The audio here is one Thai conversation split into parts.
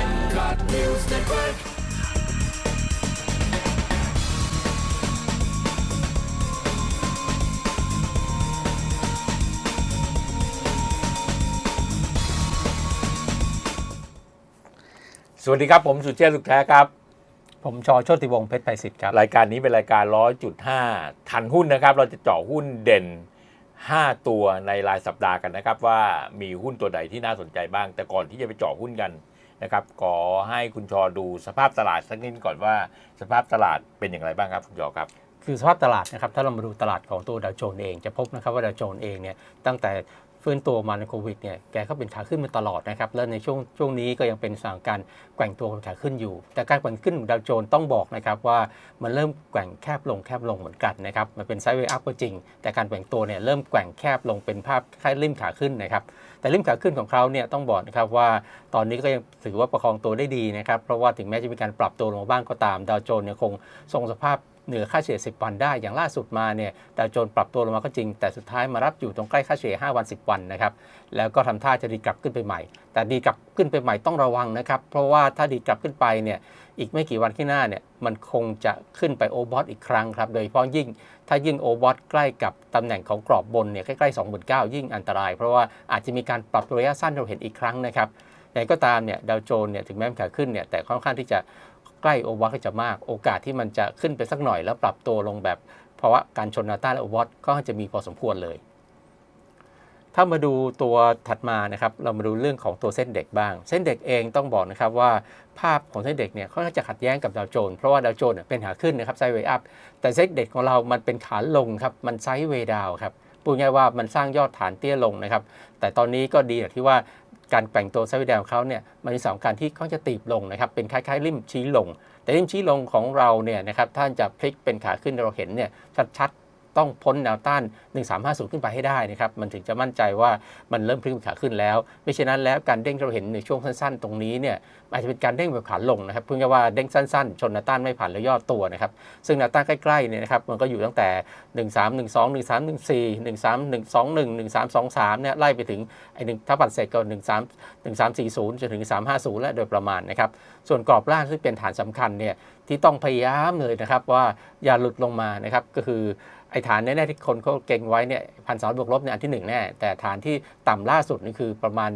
and Cut News Network. สวัสดีครับ ผมสุเชษฐ์สุขแท้ครับ ผมชอโชติวงศ์เพชรไพศิษฐ์ครับ รายการนี้เป็นรายการ 100.5 ทันหุ้นนะครับ เราจะเจาะหุ้นเด่น 5 ตัวในรายสัปดาห์กันนะครับ ว่ามีหุ้นตัวใดที่น่าสนใจบ้าง แต่ก่อนที่จะไปเจาะหุ้นกันนะครับ ขอให้คุณชอดูสภาพตลาดสักนิดก่อนว่าสภาพตลาดเป็นอย่างไรบ้างครับคุณชอครับคือสภาพตลาดนะครับถ้าเรามาดูตลาดของตัวดาวโจนส์เองจะพบนะครับว่าดาวโจนส์เองเนี่ยตั้งแต่ ฟื้นตัวมาในโควิดเนี่ยแกก็เป็นขาขึ้นมาตลอดนะครับ แล้วในช่วงช่วงนี้ก็ยังเป็นสถานการณ์แกว่งตัวขาขึ้นอยู่ แต่การแกว่งขึ้นของดาวโจนส์ต้องบอกนะครับว่ามันเริ่มแกว่งแคบลงแคบลงเหมือนกันนะครับมันเป็นไซด์เวย์อัพก็จริง แต่การแกว่งตัวเนี่ยเริ่มแกว่งแคบลงเป็นภาพคล้ายริมขาขึ้นนะครับแต่ริมขาขึ้นของเขาเนี่ยต้องบอกนะครับว่าตอนนี้ก็ยังถือว่าประคองตัวได้ดีนะครับเพราะว่าถึงแม้จะมีการปรับตัวลงบ้างก็ตามดาวโจนส์เนี่ยคงทรงสภาพ เหนือค่าเฉลี่ย 10 วันได้ อย่างล่าสุดมาเนี่ยดาวโจนปรับตัวลงมาก็จริง แต่สุดท้ายมารับอยู่ตรงใกล้ค่าเฉลี่ย 5 วัน 10 วันนะครับ แล้วก็ทำท่าจะดีกลับขึ้นไปใหม่ แต่ดีกลับขึ้นไปใหม่ต้องระวังนะครับ เพราะว่าถ้าดีกลับขึ้นไปเนี่ย อีกไม่กี่วันข้างหน้าเนี่ย มันคงจะขึ้นไปโอบอทอีกครั้งครับ โดยเฉพาะยิ่ง ถ้ายิ่งโอบอทใกล้กับตำแหน่งของกรอบบนเนี่ย ใกล้ๆ2 9 0 0ยิ่งอันตราย เพราะว่าอาจจะมีการปรับตัวระยะสั้นเราเห็นอีกครั้งนะครับอย่ก็ตามเนี่ย ดาวโจนเนี่ย ถึงแม้มันขาขึ้นเนี่ย แต่ค่อนข้างที่จะ ใกล้โอบอทก็จะมาก โอกาสที่มันจะขึ้นไปสักหน่อยแล้วปรับตัวลงแบบเพราะว่าการชนนาต้าและโอบอทก็จะมีพอสมควรเลย ถ้ามาดูตัวถัดมานะครับ เรามาดูเรื่องของตัวเส้นเด็กบ้าง เส้นเด็กเองต้องบอกนะครับว่าภาพของเส้นเด็กเนี่ยค่อนข้างจะขัดแย้งกับดาวโจนส์เพราะว่าดาวโจนส์เป็นขาขึ้นนะครับไซด์เวย์อัพแต่เส้นเด็กของเรามันเป็นขาลงครับมันไซด์เวย์ดาวครับพูดง่ายว่ามันสร้างยอดฐานเตี้ยลงนะครับ แต่ตอนนี้ก็ดีอย่างที่ว่า การแกว่งตัวไซด์เวย์ดลของเขาเนี่ยมันมีสองการที่เขาจะตีบลงนะครับเป็นคล้ายๆริมชี้ลง แต่ริมชี้ลงของเราเนี่ยนะครับท่านจะพลิกเป็นขาขึ้นเราเห็นเนี่ยชัดๆ ต้องพ้นแนวต้าน 1350 ขึ้นไปให้ได้นะครับมันถึงจะมั่นใจว่ามันเริ่มพลิกเป็นขาขึ้นแล้ว ไม่เช่นนั้นแล้วการเด้งที่เราเห็นในช่วงสั้นๆ ตรงนี้เนี่ยอาจจะเป็นการเด้งแบบขาลงนะครับเพื่อว่าเด้งสั้นๆ ชนแนวต้านไม่ผ่านแล้วย่อตัวนะครับซึ่งแนวต้านใกล้ๆเนี่ยนะครับมันก็อยู่ตั้งแต่ 1312 1314 13121 1323เนี่ยไล่ไปถึงไอ้หนึ่งถ้าปัดเสร็จก็13 1340จนถึง 350 และโดยประมาณนะครับส่วนกรอบล่างซึ่งเป็นฐานสำคัญเนี่ยที่ต้องพยายามเลยนะครับว่าอย่าหลุดลงมานะครับก็คือ ไอ้ฐานแน่ๆที่คนเขาเก่งไว้เนี่ยพันสองบวกลบเนี่ยอันที่หนึ่งแน่ แต่ฐานที่ต่ำล่าสุดนี่คือประมาณ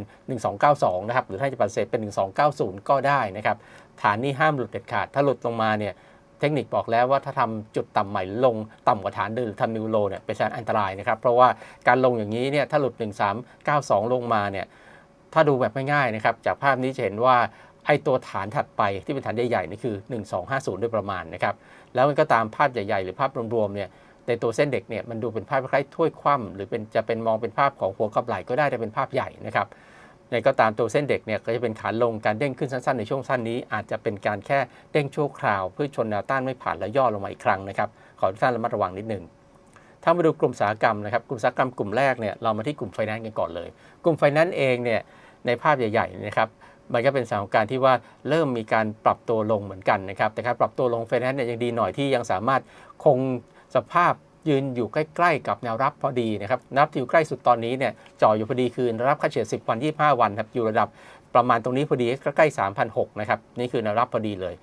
1292 นะครับ หรือถ้าจะปัดเศษเป็น 1290 ก็ได้นะครับ ฐานนี้ห้ามหลุดเด็ดขาด ถ้าหลุดลงมาเนี่ยเทคนิคบอกแล้วว่าถ้าทำจุดต่ำใหม่ลงต่ำกว่าฐานเดิมหรือทำนิวโลเนี่ยเป็นสัญอันตรายนะครับ เพราะว่าการลงอย่างนี้เนี่ยถ้าหลุด 1392 ลงมาเนี่ยถ้าดูแบบง่ายๆนะครับจากภาพนี้จะเห็นว่าไอ้ตัวฐานถัดไปที่เป็นฐานใหญ่ๆนี่คือ 1250ด้วยประมาณนะครับแล้วมันก็ตามภาพใหญ่ๆ หรือภาพรวมๆเนี่ย ในตัวเส้นเด็กเนี่ยมันดูเป็นภาพคล้ายๆถ้วยคว่ำหรือเป็นจะเป็นมองเป็นภาพของหัวกับไหล่ก็ได้แต่เป็นภาพใหญ่นะครับในก็ตามตัวเส้นเด็กเนี่ยก็จะเป็นขาลงการเด้งขึ้นสั้นๆในช่วงสั้นนี้ อาจจะเป็นการแค่เด้งชั่วคราว เพื่อชนแนวต้านไม่ผ่านแล้วย่อลงมาอีกครั้งนะครับขอทุกท่านระมัดระวังนิดหนึ่งถ้ามาดูกลุ่มสาหกรรมนะครับกลุ่มสาหกรรมกลุ่มแรกเนี่ยเรามาที่กลุ่มไฟแนนซ์กันก่อนเลย กลุ่มไฟแนนซ์เองเนี่ยในภาพใหญ่ๆนะครับมันก็เป็นสถานการณ์ที่ว่าเริ่มมีการปรับตัวลงเหมือนกันนะครับแต่การปรับตัวลงไฟแนนซ์เนี่ยยังดีหน่อยที่ยังสามารถคง สภาพยืนอยู่ใกล้ ๆ กับแนวรับพอดีนะครับนวรับที่อยู่ใกล้สุดตอนนี้เนี่ยจ่ออยู่พอดีคือแนวรับค่าเฉลี่ย 10 วัน 25 วันครับอยู่ระดับประมาณตรงนี้พอดีใกล้ๆ3,006นะครับนี่คือแนวรับพอดีเลย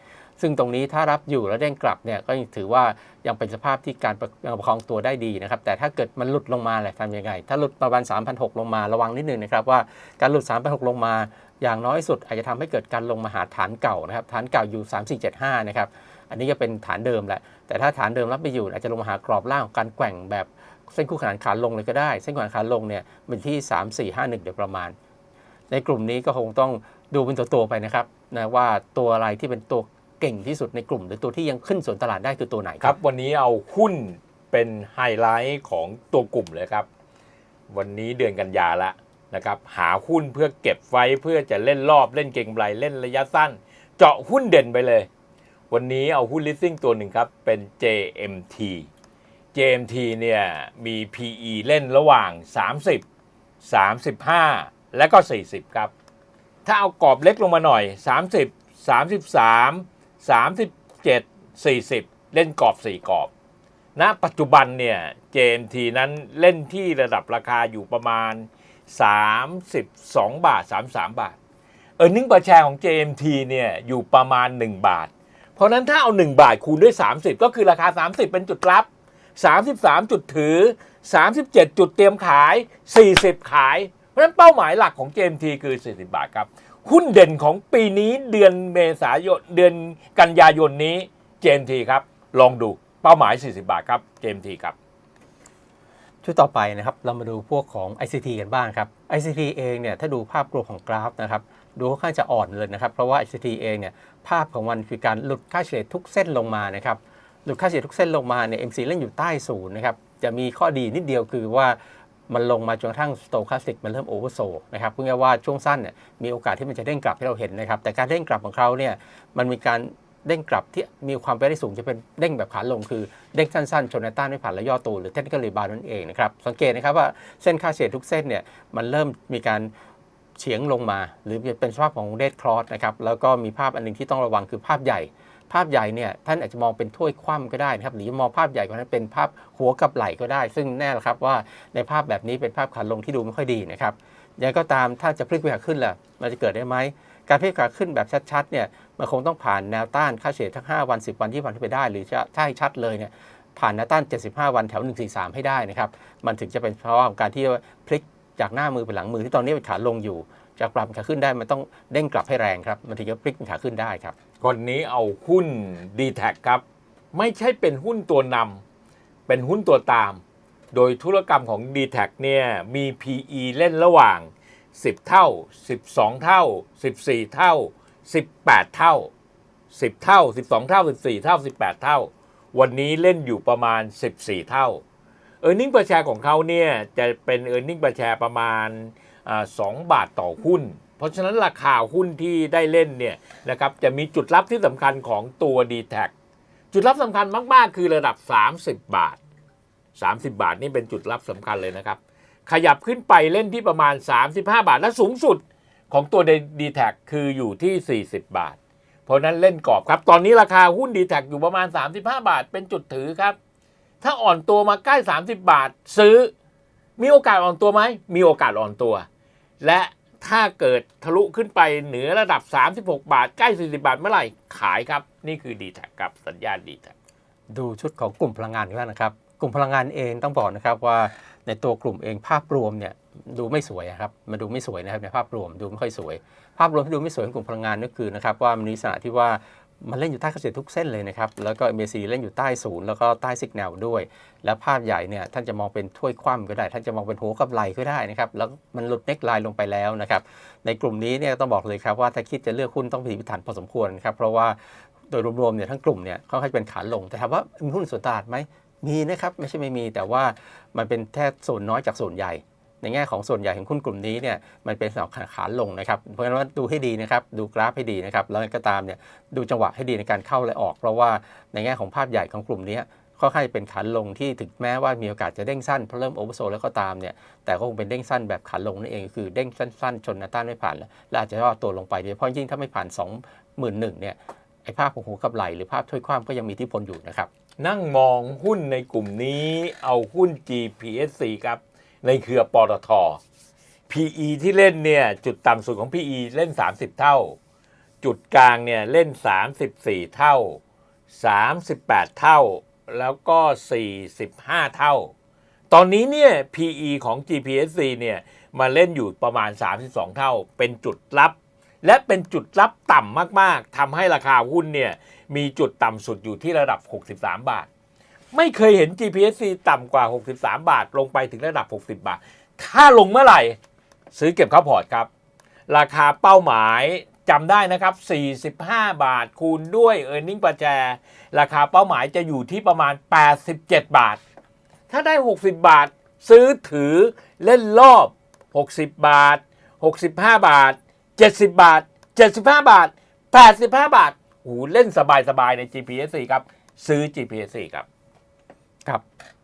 ซึ่งตรงนี้ถ้ารับอยู่แล้วเด้งกลับเนี่ยก็ยังถือว่ายังเป็นสภาพที่การประยังประคองตัวได้ดีนะครับแต่ถ้าเกิดมันหลุดลงมาแหละทำยังไง ถ้าหลุดประมาณ3,006ลงมาระวังนิดนึงนะครับว่าการหลุด3,006ลงมา อย่างน้อยสุดอาจจะทำให้เกิดการลงมาหาฐานเก่านะครับฐานเก่าอยู่ 3475นะครับ อันนี้ก็เป็นฐานเดิมแหละ แต่ถ้าฐานเดิมรับไม่อยู่อาจจะลงมาหากรอบล่างของการแกว่งแบบเส้นคู่ขนานขาลงเลยก็ได้ เส้นคู่ขนานขาลงเนี่ยเป็นที่ 3451เดี๋ยวประมาณ ในกลุ่มนี้ก็คงต้องดูเป็นตัวตัวๆไปนะครับนะว่าตัวอะไรที่เป็นตัวเก่งที่สุดในกลุ่ม หรือตัวที่ยังขึ้นสวนตลาดได้คือตัวไหนครับ วันนี้เอาหุ้นเป็นไฮไลท์ของตัวกลุ่มเลยครับ วันนี้เดือนกันยาละนะครับหาหุ้นเพื่อเก็บไว้เพื่อจะเล่นรอบเล่นเก่งไรเล่นระยะสั้น เจาะหุ้นเด่นไปเลย วันนี้เอาหุ้น listing ตัวหนึ่งครับ เป็น JMT JMT เนี่ยมี PE เล่นระหว่าง 30 35 และก็ 40 ครับ ถ้าเอากรอบเล็กลงมาหน่อย 30 33 37 40 เล่นกรอบ 4 กรอบณปัจจุบันเนี่ย JMT นั้นเล่นที่ระดับราคาอยู่ประมาณ 32 บาท 33 บาท เออร์เน็งประแชร์ของ JMT เนี่ยอยู่ประมาณ 1 บาท ราะนั้นถ้าเอา 1 บาทคูณด้วย 30 ก็คือราคา 30 เป็นจุดรับ 33 จุดถือ 37 จุดเตรียมขาย 40 ขาย เพราะฉะนั้นเป้าหมายหลักของ JMT คือ 40 บาทครับ หุ้นเด่นของปีนี้เดือนเมษายนเดือนกันยายนนี้ JMT ครับ ลองดูเป้าหมาย 40 บาทครับ JMT ครับชุดต่อไปนะครับเรามาดูพวกของ ICT กันบ้างครับ ICT เองเนี่ยถ้าดูภาพรวมของกราฟนะครับ ดูค่อนข้างจะอ่อนเลยนะครับ เพราะว่า ICT เองเนี่ยภาพของมันคือการหลุดค่าเฉลี่ยทุกเส้นลงมานะครับหลุดค่าเฉลี่ยทุกเส้นลงมาเนี่ย MC เล่นอยู่ใต้ศูนย์นะครับจะมีข้อดีนิดเดียวคือว่ามันลงมาจนกระทั่งสโตคาสติกมันเริ่มโอเวอร์โซนะครับพูดง่ายว่าช่วงสั้นเนี่ยมีโอกาสที่มันจะเด้งกลับที่เราเห็นนะครับ แต่การเด้งกลับของเขาเนี่ยมันมีการเด้งกลับที่มีความเป็นไปได้สูงจะเป็นเด้งแบบขาลงคือเด้งสั้นๆชนแนต้านไม่ผ่านและย่อตัวหรือ technical rebound นั่นเองนะครับสังเกตนะครับว่าเส้นค่าเฉลี่ยทุกเส้นเนี่ยมันเริ่มมีการ เฉียงลงมา หรือเป็นสภาพของเดดคลอสนะครับแล้วก็มีภาพอันหนึงที่ต้องระวังคือภาพใหญ่ ภาพใหญ่เนี่ยท่านอาจจะมองเป็นถ้วยคว่ำก็ได้นะครับหรือมองภาพใหญ่กว่านั้นเป็นภาพหัวกับไหล่ก็ได้ ซึ่งแน่ละครับว่าในภาพแบบนี้เป็นภาพขาลงที่ดูไม่ค่อยดีนะครับยังก็ตามถ้าจะพลิกไปขาขึ้นล่ะมันจะเกิดได้ไหมการพลิกขาขึ้นแบบชัดๆเนี่ยมันคงต้องผ่านแนวต้านค่าเฉลี่ยทั้ง 5 วัน 10 วันที่วันไปได้ หรือจะถ้าให้ชัดเลยเนี่ยผ่านแนวต้าน 75 วันแถว 143 ให้ได้นะครับ มันถึงจะเป็นเพราะว่าของการที่พลิก จากหน้ามือไปหลังมือที่ตอนนี้เป็นขาลงอยู่จะปรับขาขึ้นได้มันต้องเด้งกลับให้แรงครับมันถึงจะพลิกขาขึ้นได้ครับ คนนี้เอาหุ้น d t แทครับ ไม่ใช่เป็นหุ้นตัวนำเป็นหุ้นตัวตาม โดยธุรกรรมของ d t แทเนี่ยมี PE เล่นระหว่าง 10 เท่า 12 เท่า 14 เท่า 18 เท่า 10 เท่า 12 เท่า 14 เท่า 18 เท่า วันนี้เล่นอยู่ประมาณ 14 เท่า e a r n i n g per share ของเขาเนี่ยจะเป็น e a r n i n g per share ประมาณสอ่า2บาทต่อหุ้น เพราะฉะนั้นราคาหุ้นที่ได้เล่นเนี่ยนะครับจะมีจุดรับที่สำคัญของตัว d t แทจุดรับสำคัญมาก ๆ คือระดับ 30 บาท 30 บาทนี่เป็นจุดรับสำคัญเลยนะครับ ขยับขึ้นไปเล่นที่ประมาณ 35 บาท และสูงสุดของตัว d t แทคืออยู่ที่ 40 บาท เพราะฉะนั้นเล่นกรอบครับ ตอนนี้ราคาหุ้น d t แทอยู่ประมาณ 35 บาท เป็นจุดถือครับ ถ้าอ่อนตัวมาใกล้ 30 บาท ซื้อ มีโอกาสอ่อนตัวไหม มีโอกาสอ่อนตัว และถ้าเกิดทะลุขึ้นไปเหนือระดับ 36 บาท ใกล้ 40 บาทเมื่อไหร่ขายครับ นี่คือ d t แทครับสัญญาณ d t แทดูชุดของกลุ่มพลังงานกันนะครับ กลุ่มพลังงานเองต้องบอกนะครับว่าในตัวกลุ่มเองภาพรวมเนี่ยดูไม่สวยครับมันดูไม่สวยนะครับในภาพรวมดูไม่ค่อยสวย ภาพรวมที่ดูไม่สวยของกลุ่มพลังงานก็คือนะครับว่ามันมีลักษณะที่ว่า มันเล่นอยู่ใต้กระแสทุกเส้นเลยนะครับ แล้วก็ MACD เล่นอยู่ใต้ศูนย์แล้วก็ใต้สิกแนลด้วย แล้วภาพใหญ่เนี่ยท่านจะมองเป็นถ้วยคว่ำก็ได้ ท่านจะมองเป็นหัวกับไหลก็ได้นะครับ แล้วมันหลุดเน็กไลน์ลงไปแล้วนะครับ ในกลุ่มนี้เนี่ยต้องบอกเลยครับว่าถ้าคิดจะเลือกหุ้นต้องพิถีพิถันพอสมควรครับ เพราะว่าโดยรวมๆเนี่ยทั้งกลุ่มเนี่ยค่อนข้างจะเป็นขาลง แต่ถามว่ามีหุ้นส่วนตลาดไหมมีนะครับ ไม่ใช่ไม่มี แต่ว่ามันเป็นแค่ส่วนน้อยจากส่วนใหญ่ ในแง่ของส่วนใหญ่ของหุ้นกลุ่มนี้เนี่ยมันเป็นสำหรับขาขาลงนะครับ เพราะฉะนั้นว่าดูให้ดีนะครับดูกราฟให้ดีนะครับแล้วก็ตามเนี่ยดูจังหวะให้ดีในการเข้าและออก เพราะว่าในแง่ของภาพใหญ่ของกลุ่มนี้ค่อนข้างจะเป็นขาลงที่ถึงแม้ว่ามีโอกาสจะเด้งสั้นเพราะเริ่มโอเวอร์โซแล้วก็ตามเนี่ยแต่ก็คงเป็นเด้งสั้นแบบขาลงนั่นเองคือเด้งสั้นๆ ชนนวต้านไม่ผ่านแล้วอาจจะย่อตัวลงไปโดยเฉพาะยิ่งถ้าไม่ผ่าน 21,000เนี่ยไอ้ภาพของหูกับไหลหรือภาพถ้วยคว่ำก็ยังมีที่พลอยู่นะครับนั่งมองหุ้นในกลุ่มนี้เอาหุ้น GPSC ครับ ในเครือปตท PE ที่เล่นเนี่ยจุดต่ำสุดของ PE เล่น 30 เท่า จุดกลางเนี่ยเล่น 34 เท่า 38 เท่า แล้วก็ 45 เท่า ตอนนี้เนี่ย PE ของ GPSC เนี่ยมาเล่นอยู่ประมาณ 32 เท่า เป็นจุดรับ และเป็นจุดรับต่ำมากๆทำให้ราคาหุ้นเนี่ยมีจุดต่ำสุดอยู่ที่ระดับ 63 บาท ไม่เคยเห็น GPSC ต่ำกว่า 63 บาท ลงไปถึงระดับ 60 บาท ถ้าลงเมื่อไหร่ ซื้อเก็บเข้าพอร์ตครับ ราคาเป้าหมายจำได้นะครับ 45 บาทคูณด้วย e a r n i n g ประแจราคาเป้าหมายจะอยู่ที่ประมาณ 87 บาท ถ้าได้ 60 บาท ซื้อถือเล่นรอบ 60 บาท 65 บาท 70 บาท 75 บาท 85 บาทโอ้เล่นสบายๆใน GPSC ครับ ซื้อ GPSC ครับ ครับ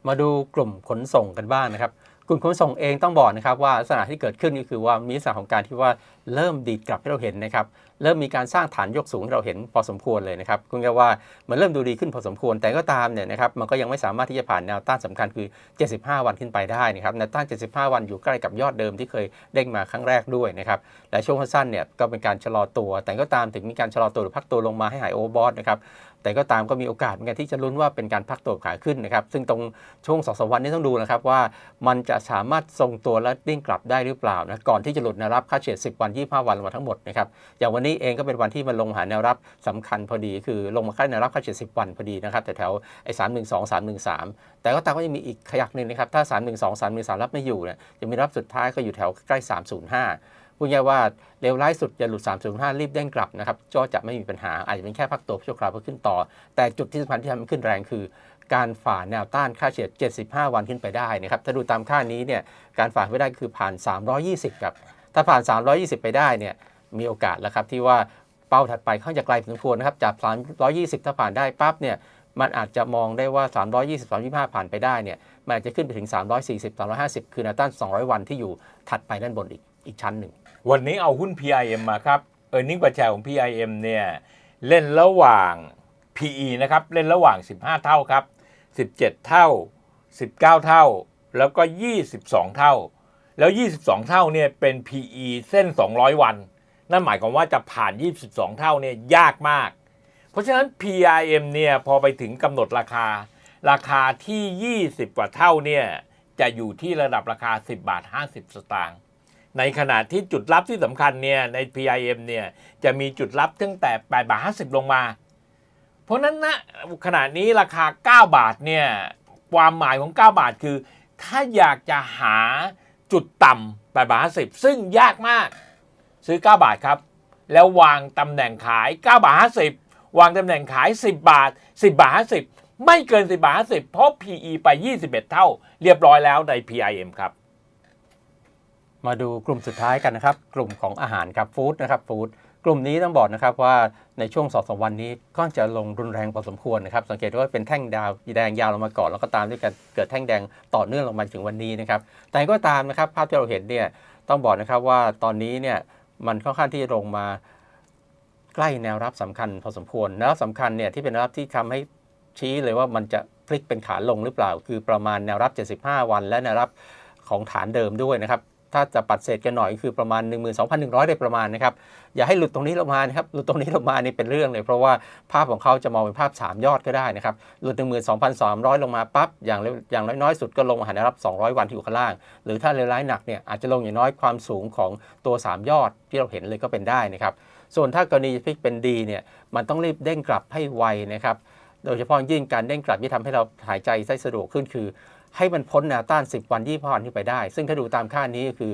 มาดูกลุ่มขนส่งกันบ้างนะครับ กลุ่มขนส่งเองต้องบอกนะครับว่าลักษณะที่เกิดขึ้นก็คือว่ามีลักษณะของการที่ว่าเริ่มดีดกลับให้เราเห็นนะครับเริ่มมีการสร้างฐานยกสูงให้เราเห็นพอสมควรเลยนะครับคุณก็ว่ามันเริ่มดูดีขึ้นพอสมควรแต่ก็ตามเนี่ยนะครับมันก็ยังไม่สามารถที่จะผ่านแนวต้านสำคัญคือ 75 วันขึ้นไปได้นะครับแนวต้าน 75 วันอยู่ใกล้กับยอดเดิมที่เคยเด้งมาครั้งแรกด้วยนะครับและช่วงสั้นเนี่ยก็เป็นการชะลอตัว แต่ก็ตามถึงมีการชะลอตัวหรือพักตัวลงมาให้หายโอเวอร์บอทนะครับ แต่ก็ตามก็มีโอกาสเหมือนกันที่จะลุ้นว่าเป็นการพักตัวขาขึ้นนะครับ ซึ่งตรงช่วงสองสามวันนี้ต้องดูนะครับว่ามันจะสามารถทรงตัวและดิ้งกลับได้หรือเปล่านะก่อนที่จะหลุดแนวรับค่าเฉลี่ย10 วัน 25 วันลงมาทั้งหมดนะครับอย่างวันนี้เองก็เป็นวันที่มันลงหาแนวรับสำคัญพอดี คือลงมาค่าแนวรับค่าเฉลี่ย10 วันพอดีนะครับแต่แถวไอ้312 313แต่ก็ตามก็ยังมีอีกขยักหนึ่งนะครับถ้า 312 313รับไม่อยู่เนี่ยจะมีรับสุดท้ายก็อยู่แถวใกล้ 305 พูดง่ายว่าเร็วร้ายสุดจะหลุด305รีบเด้งกลับนะครับก็จะไม่มีปัญหาอาจจะเป็นแค่พักตัวชั่วคราวเพื่อขึ้นต่อ แต่จุดที่สำคัญที่ทำให้ขึ้นแรงคือ การฝ่าแนวต้านค่าเฉลี่ย75 วันขึ้นไปได้นะครับถ้าดูตามค่านี้เนี่ยการฝ่าไปได้คือผ่าน 320ครับถ้าผ่าน 320 ไปได้เนี่ยมีโอกาสแล้วครับที่ว่าเป้าถัดไปเขาจะไกลพอสมควรนะครับจาก320 ถ้าผ่านได้ปั๊บเนี่ยมันอาจจะมองได้ว่า 320 325 ผ่านไปได้เนี่ยมันอาจจะขึ้นไปถึง 340 350 คือแนวต้าน 200 วันที่อยู่ถัดไปด้านบนอีกอีกชั้นหนึ่ง วันนี้เอาหุ้น PIM มาครับ e a r n i n g ปัจจัยของ PIM เนี่ยเล่นระหว่าง PE นะครับ เล่นระหว่าง 15 เท่าครับ 17 เท่า 19 เท่า แล้วก็ 22 เท่า แล้ว 22 เท่าเนี่ยเป็น PE เส้น 200 วัน นั่นหมายความว่าจะผ่าน 22 เท่าเนี่ยยากมาก เพราะฉะนั้น PIM เนี่ยพอไปถึงกำหนดราคา ราคาที่ 20 กว่าเท่าเนี่ยจะอยู่ที่ระดับราคา 10 บาท 50 สตางค์ ในขณะที่จุดรับที่สำคัญเนี่ยใน PIM เนี่ยจะมีจุดรับตั้งแต่8บาท50 ลงมา เพราะนั้นนะขณะนี้ราคา 9 บาทเนี่ยความหมายของ 9 บาทคือ ถ้าอยากจะหาจุดต่ำ8บาท50 ซึ่งยากมากซื้อ 9 บาทครับ แล้ววางตำแหน่งขาย 9 บาท 50 วางตำแหน่งขาย 10 บาท 10 บาท 50 ไม่เกิน 10 บาท 50 เพราะ PE ไป 21 เท่า เรียบร้อยแล้วใน PIM ครับ มาดูกลุ่มสุดท้ายกันนะครับ กลุ่มของอาหารครับฟู้ดนะครับฟู้ดกลุ่มนี้ต้องบอกนะครับว่าในช่วงสองสามวันนี้ก็จะลงรุนแรงพอสมควรนะครับ สังเกตว่าเป็นแท่งดาวแดงยาวลงมาก่อนแล้วก็ตามด้วยการเกิดแท่งแดงต่อเนื่องลงมาถึงวันนี้นะครับ แต่ก็ตามนะครับภาพที่เราเห็นเนี่ยต้องบอกนะครับว่าตอนนี้เนี่ยมันค่อนข้างที่จะลงมาใกล้แนวรับสำคัญพอสมควรแนวรับสำคัญเนี่ยที่เป็นแนวรับที่ทำให้ชี้เลยว่ามันจะพลิกเป็นขาลงหรือเปล่า คือประมาณแนวรับ 75 วัน และแนวรับของฐานเดิมด้วยนะครับ ถ้าจะปัดเศษกันหน่อยคือประมาณ 12,100โดยประมาณนะครับ อย่าให้หลุดตรงนี้ลงมานะครับ หลุดตรงนี้ลงมานี่เป็นเรื่องเลย เพราะว่าภาพของเขาจะมองเป็นภาพ 3 ยอดก็ได้นะครับ หลุด 12,300 ลงมาปั๊บ อย่างเร็วอย่างน้อยๆสุดก็ลงมาหาแนวรับ 200 วันที่อยู่ข้างล่าง หรือถ้าเลวร้ายหนักเนี่ยอาจจะลงอย่างน้อยความสูงของตัว 3 ยอดที่เราเห็นเลยก็เป็นได้นะครับ ส่วนถ้ากรณีพลิกเป็นดีเนี่ย มันต้องรีบเด้งกลับให้ไวนะครับ โดยเฉพาะยิ่งการเด้งกลับที่ทำให้เราหายใจได้สะดวกขึ้นคือ ให้มันพ้นแนวต้าน 10 วันยี่วันขึ้นไปได้ ซึ่งถ้าดูตามค่านี้ก็คือ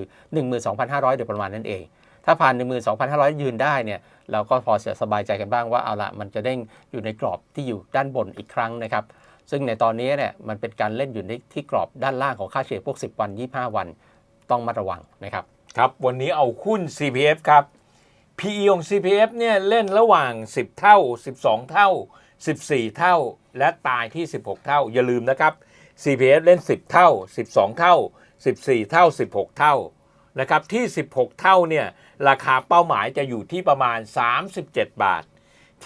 12,500โดยประมาณนั่นเอง ถ้าผ่าน 12,500 ยืนได้เนี่ยเราก็พอจะสบายใจกันบ้างว่าเอาละมันจะเด้งอยู่ในกรอบที่อยู่ด้านบนอีกครั้งนะครับซึ่งในตอนนี้เนี่ยมันเป็นการเล่นอยู่ในที่กรอบด้านล่างของค่าเฉลี่ยพวก 10 วัน 25 วันต้องมาระวังนะครับครับ วันนี้เอาหุ้น CPF ครับ PE ของ CPF เนี่ยเล่นระหว่าง 10 เท่า 12 เท่า 14 เท่า และตายที่ 16 เท่าอย่าลืมนะครับ CPF เล่น 10 เท่า 12 เท่า 14 เท่า 16 เท่านะครับที่ 16 เท่าเนี่ยราคาเป้าหมายจะอยู่ที่ประมาณ 37 บาท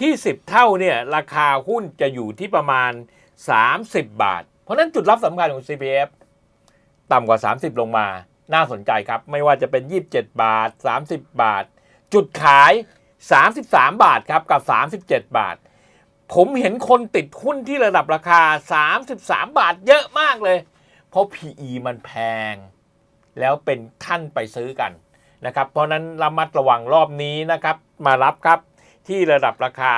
ที่ 10 เท่าเนี่ยราคาหุ้นจะอยู่ที่ประมาณ 30 บาท เพราะฉะนั้นจุดรับสำคัญของ CPF ต่ำกว่า 30 ลงมา น่าสนใจครับ ไม่ว่าจะเป็น 27 บาท 30 บาท จุดขาย 33 บาทครับกับ 37 บาท ผมเห็นคนติดหุ้นที่ระดับราคา 33 บาทเยอะมากเลย เพราะ PE มันแพง แล้วเป็นท่านไปซื้อกันนะครับ เพราะนั้นระมัดระวังรอบนี้นะครับ มารับครับที่ระดับราคา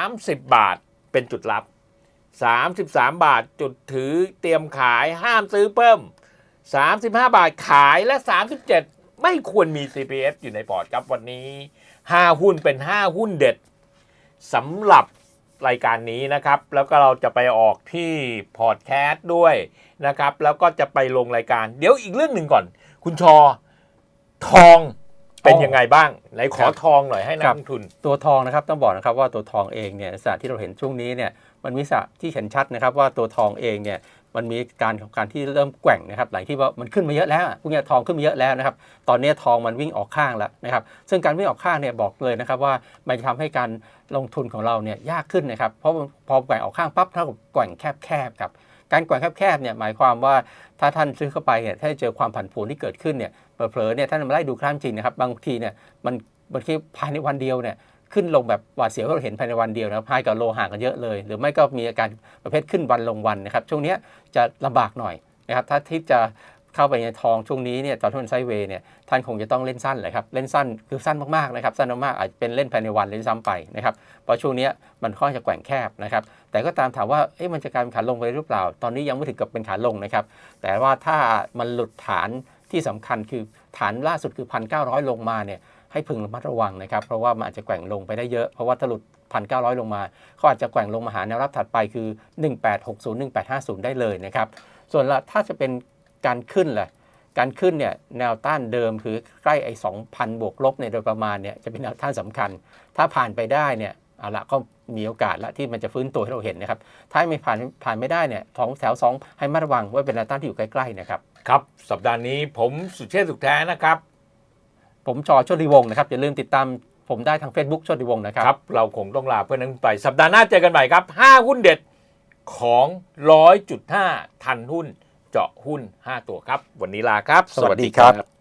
30 บาทเป็นจุดรับ 33 บาทจุดถือเตรียมขายห้ามซื้อเพิ่ม 35 บาทขายและ 37 ไม่ควรมี CPF อยู่ในพอร์ตครับวันนี้ 5 หุ้นเป็น 5 หุ้นเด็ดสำหรับ รายการนี้นะครับ แล้วก็เราจะไปออกที่พอดแคสต์ด้วยนะครับ แล้วก็จะไปลงรายการ เดี๋ยวอีกเรื่องหนึ่งก่อน คุณชอ ทองเป็นยังไงบ้างไหนขอครับทองหน่อยให้นักครับลงทุน ตัวทองนะครับต้องบอกนะครับว่าตัวทองเองเนี่ยลักษณะที่เราเห็นช่วงนี้เนี่ยมันมีลักษณะที่เห็นชัดนะครับว่าตัวทองเองเนี่ย มันมีการของการที่เริ่มแกว่งนะครับหลังที่ว่ามันขึ้นมาเยอะแล้วพวกเนี้ยทองขึ้นมาเยอะแล้วนะครับ ตอนนี้ทองมันวิ่งออกข้างแล้วนะครับ ซึ่งการวิ่งออกข้างเนี่ยบอกเลยนะครับว่ามันจะทำให้การลงทุนของเราเนี่ยยากขึ้นนะครับ เพราะพอแกว่งออกข้างปั๊บเท่ากับแกว่งแคบๆครับการแกว่งแคบๆเนี่ยหมายความว่าถ้าท่านซื้อเข้าไปเนี่ยถ้าเจอความผันผวนที่เกิดขึ้นเนี่ยเผลอๆเนี่ยท่านมาไล่ดูกราฟจริงนะครับบางทีเนี่ยมันบางทีภายในวันเดียวเนี่ย ขึ้นลงแบบหวาดเสียวที่เราเห็นภายในวันเดียวนะครับไฮกับโลห่างกันเยอะเลย หรือไม่ก็มีอาการประเภทขึ้นวันลงวันนะครับ ช่วงนี้จะลำบากหน่อยนะครับ ถ้าที่จะเข้าไปในทองช่วงนี้เนี่ยตอนที่มันไซเวย์เนี่ยท่านคงจะต้องเล่นสั้นเลยครับ เล่นสั้นคือสั้นมากๆนะครับ สั้นมากๆอาจเป็นเล่นภายในวันเลยด้วยซ้ำไปนะครับ เพราะช่วงนี้มันค่อนข้างจะแกว่งแคบนะครับ แต่ก็ตามถามว่าเอ๊ะมันจะกลายเป็นขาลงไปหรือเปล่า ตอนนี้ยังไม่ถึงกับเป็นขาลงนะครับ แต่ว่าถ้ามันหลุดฐานที่สำคัญคือฐานล่าสุดคือ 1,900 ลงมาเนี่ย ให้พึงระมัดระวังนะครับ เพราะว่ามันอาจจะแกว่งลงไปได้เยอะ เพราะว่าถ้าหลุด1,900ลงมาเขาอาจจะแกว่งลงมาหาแนวรับถัดไปคือ 1860 1850 ได้เลยนะครับ ส่วนละถ้าจะเป็นการขึ้นแหละการขึ้นเนี่ยแนวต้านเดิมคือใกล้ไอ้2,000 บวกลบเนี่ยโดยประมาณเนี่ยจะเป็นแนวต้านสำคัญ ถ้าผ่านไปได้เนี่ยเอาละก็มีโอกาสละที่มันจะฟื้นตัวให้เราเห็นนะครับ ถ้าไม่ผ่านผ่านไม่ได้เนี่ยท้องแถวสองให้มาระวังว่าเป็นแนวต้านที่อยู่ใกล้ๆนะครับ ครับ สัปดาห์นี้ผมสุเชษสุขแท้นะครับ ผมชอโชติวงศ์นะครับ อย่าลืมติดตามผมได้ทาง Facebook โชติวงศ์นะครับครับ เราคงต้องลาเพื่อนนั้นไป สัปดาห์หน้าเจอกันใหม่ครับ 5 หุ้นเด็ดของร้อยจุดห้าทันหุ้น เจาะหุ้น 5 ตัวครับ วันนี้ลาครับ สวัสดีครับ